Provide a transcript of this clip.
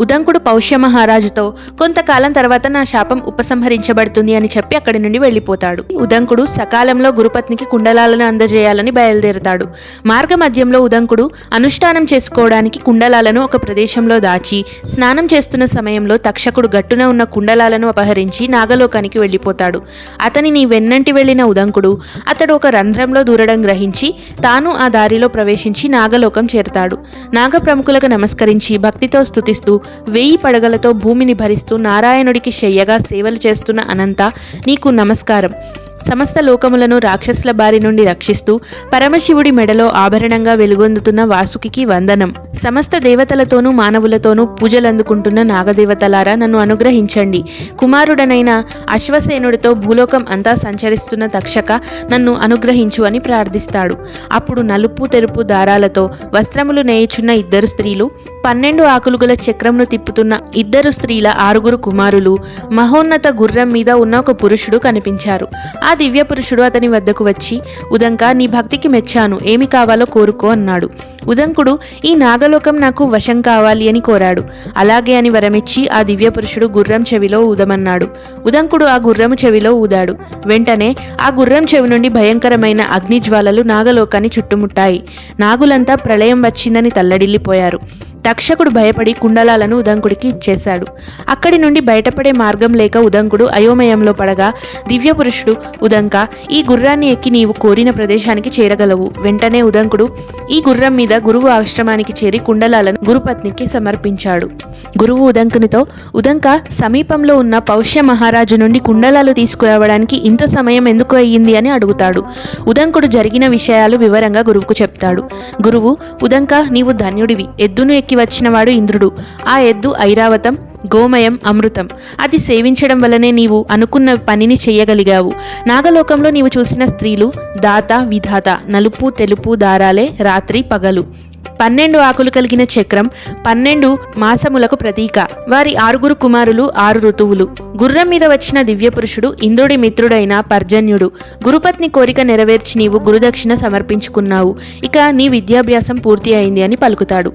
ఉదంకుడు పౌష్య మహారాజుతో కొంతకాలం తర్వాత నా శాపం ఉపసంహరించబడుతుంది అని చెప్పి అక్కడి నుండి వెళ్ళిపోతాడు. ఉదంకుడు సకాలంలో గురుపత్నికి కుండలాలను అందజేయాలని బయలుదేరతాడు. మార్గ మధ్యంలో ఉదంకుడు అనుష్ఠానం చేసుకోవడానికి కుండలాలను ఒక ప్రదేశంలో దాచి స్నానం చేస్తున్న సమయంలో తక్షకుడు గట్టున ఉన్న కుండలాలను అపహరించి నాగలోకానికి వెళ్ళిపోతాడు. అతనిని వెన్నంటి వెళ్ళిన ఉదంకుడు అతడు ఒక రంధ్రంలో దూరడం గ్రహించి తాను ఆ దారిలో ప్రవేశించి నాగలోకం చేరతాడు. నాగ ప్రముఖులకు నమస్కరించి భక్తితో స్తుతిస్తూ వెయ్యి పడగలతో భూమిని భరిస్తూ నారాయణుడికి శయ్యగా సేవలు చేస్తున్న అనంత నీకు నమస్కారం. సమస్త లోకములను రాక్షసుల బారి నుండి రక్షిస్తూ పరమశివుడి మెడలో ఆభరణంగా వెలుగొందుతున్న వాసుకి వందనం. సమస్త దేవతలతోనూ మానవులతోనూ పూజలందుకుంటున్న నాగదేవతలారా నన్ను అనుగ్రహించండి. కుమారుడనైన అశ్వసేనుడితో భూలోకం అంతా సంచరిస్తున్న తక్షక నన్ను అనుగ్రహించు అని ప్రార్థిస్తాడు. అప్పుడు నలుపు తెరుపు దారాలతో వస్త్రములు నేయుచున్న ఇద్దరు స్త్రీలు పన్నెండు ఆకులు గల చక్రంను తిప్పుతున్న ఇద్దరు స్త్రీల ఆరుగురు కుమారులు మహోన్నత గుర్రం మీద ఉన్న ఒక పురుషుడు కనిపించారు. ఆ దివ్య పురుషుడు అతని వద్దకు వచ్చి ఉదంక నీ భక్తికి మెచ్చాను. ఏమి కావాలో కోరుకో అన్నాడు. ఉదంకుడు ఈ నాగలోకం నాకు వశం కావాలి అని కోరాడు. అలాగే అని వరమిచ్చి ఆ దివ్య పురుషుడు గుర్రం చెవిలో ఊదమన్నాడు. ఉదంకుడు ఆ గుర్రము చెవిలో ఊదాడు. వెంటనే ఆ గుర్రం చెవి నుండి భయంకరమైన అగ్నిజ్వాలలు నాగలోకాన్ని చుట్టుముట్టాయి. నాగులంతా ప్రళయం వచ్చిందని తల్లడిల్లిపోయారు. తక్షకుడు భయపడి కుండలాలను ఉదంకుడికి ఇచ్చేశాడు. అక్కడి నుండి బయటపడే మార్గం లేక ఉదంకుడు అయోమయంలో పడగా దివ్య పురుషుడు ఉదంక ఈ గుర్రాన్ని ఎక్కి నీవు కోరిన ప్రదేశానికి చేరగలవు. వెంటనే ఉదంకుడు ఈ గుర్రం మీద గురువు ఆశ్రమానికి చేరి కుండలాలను గురుపత్నికి సమర్పించాడు. గురువు ఉదంకునితో ఉదంక సమీపంలో ఉన్న పౌష్య మహారాజు నుండి కుండలాలు తీసుకురావడానికి ఇంత సమయం ఎందుకు అయ్యింది? అని అడుగుతాడు. ఉదంకుడు జరిగిన విషయాలు వివరంగా గురువుకు చెప్తాడు. గురువు ఉదంక నీవు ధన్యుడివి. ఎద్దును ఎక్కి వచ్చినవాడు ఇంద్రుడు. ఆ ఎద్దు ఐరావతం గోమయం అమృతం. అది సేవించడం వల్లనే నీవు అనుకున్న పనిని చేయగలిగావు. నాగలోకంలో నీవు చూసిన స్త్రీలు దాత విధాత నలుపు తెలుపు దారాలే రాత్రి పగలు. పన్నెండు ఆకులు కలిగిన చక్రం పన్నెండు మాసములకు ప్రతీక. వారి ఆరుగురు కుమారులు ఆరు ఋతువులు. గుర్రం మీద వచ్చిన దివ్య పురుషుడు ఇంద్రుడి మిత్రుడైన పర్జన్యుడు. గురుపత్ని కోరిక నెరవేర్చి నీవు గురుదక్షిణ సమర్పించుకున్నావు. ఇక నీ విద్యాభ్యాసం పూర్తి అయింది అని పలుకుతాడు.